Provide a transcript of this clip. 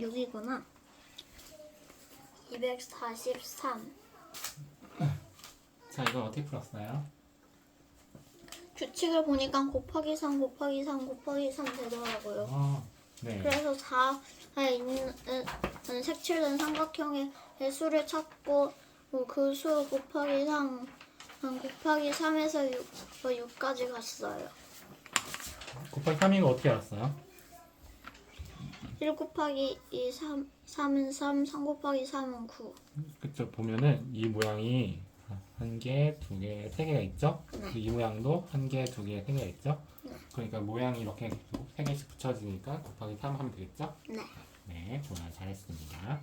6이구나. 243. 자, 이건 어떻게 풀었어요? 규칙을 보니까 곱하기 3 곱하기 3 곱하기 3 되더라고요. 아, 네. 그래서 4에 있는 음, 색칠된 삼각형의 수를 찾고 뭐 그 수 곱하기 3 음, 곱하기 3에서 6, 6까지 갔어요. 곱하기 3이고 어떻게 알았어요? 1 곱하기 2, 3, 3은 3, 3 곱하기 3은 9. 그쵸 보면은 이 모양이 한 개, 두 개, 세 개가 있죠? 네. 이 모양도 한 개, 두 개, 세 개가 있죠? 네. 그러니까 모양이 이렇게 세 개씩 붙여지니까 곱하기 3 하면 되겠죠? 네. 네, 좋아요. 잘했습니다.